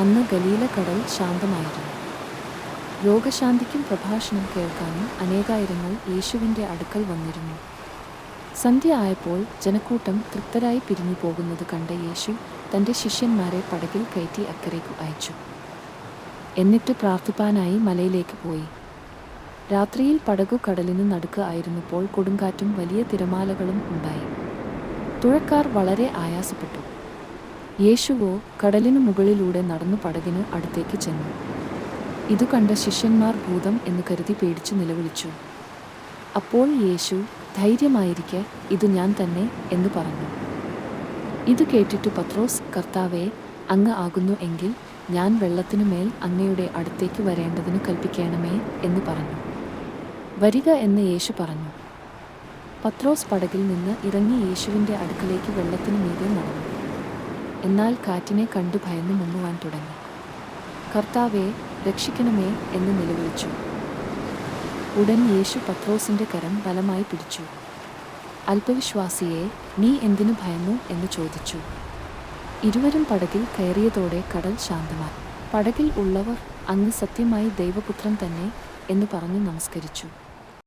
അന്ന് ഗലീല കടൽ ശാന്തമായിരുന്നു. രോഗശാന്തിക്കും പ്രഭാഷണം കേൾക്കാനും അനേകായിരങ്ങൾ യേശുവിന്റെ അടുക്കൽ വന്നിരുന്നു. സന്ധ്യ ആയപ്പോൾ ജനക്കൂട്ടം തൃപ്തരായി പിരിഞ്ഞു പോകുന്നത് കണ്ട യേശു തന്റെ ശിഷ്യന്മാരെ പടകിൽ കയറ്റി അക്കരയ്ക്ക് അയച്ചു. എന്നിട്ട് പ്രാർത്ഥിപ്പാനായി മലയിലേക്ക് പോയി. രാത്രിയിൽ പടകു കടലിന് നടുക്ക് ആയിരുന്നപ്പോൾ കൊടുങ്കാറ്റും വലിയ തിരമാലകളും ഉണ്ടായി. തുഴക്കാർ വളരെ ആയാസപ്പെട്ടു. യേശുവോ കടലിനു മുകളിലൂടെ നടന്നു പടകിന് അടുത്തേക്ക് ചെന്നു. ഇതു കണ്ട ശിഷ്യന്മാർ ഭൂതം എന്ന് കരുതി പേടിച്ചു നിലവിളിച്ചു. അപ്പോൾ യേശു ധൈര്യമായിരിക്കെ ഇത് ഞാൻ തന്നെ എന്ന് പറഞ്ഞു. ഇത് കേട്ടിട്ട് പത്രോസ് കർത്താവെ അങ്ങ് ആകുന്നു എങ്കിൽ ഞാൻ വെള്ളത്തിനു മേൽ അങ്ങയുടെ അടുത്തേക്ക് വരേണ്ടതിന് കൽപ്പിക്കണമേ എന്ന് പറഞ്ഞു. വരിക എന്ന് യേശു പറഞ്ഞു. പത്രോസ് പടകിൽ നിന്ന് ഇറങ്ങി യേശുവിന്റെ അടുക്കലേക്ക് വെള്ളത്തിനു മീതെ നടന്നു. എന്നാൽ കാറ്റിനെ കണ്ടു ഭയന്ന് മുങ്ങുവാൻ തുടങ്ങി. കർത്താവെ രക്ഷിക്കണമേ എന്ന് നിലവിളിച്ചു. ഉടൻ യേശു പത്രോസിന്റെ കരം ബലമായി പിടിച്ചു. അല്പവിശ്വാസിയെ നീ എന്തിനു ഭയന്നു? എന്ന് ചോദിച്ചു. ഇരുവരും പടകിൽ കയറിയതോടെ കടൽ ശാന്തമായി. പടകിൽ ഉള്ളവർ അങ്ങ് സത്യമായി ദൈവപുത്രൻ തന്നെ എന്ന് പറഞ്ഞു നമസ്കരിച്ചു.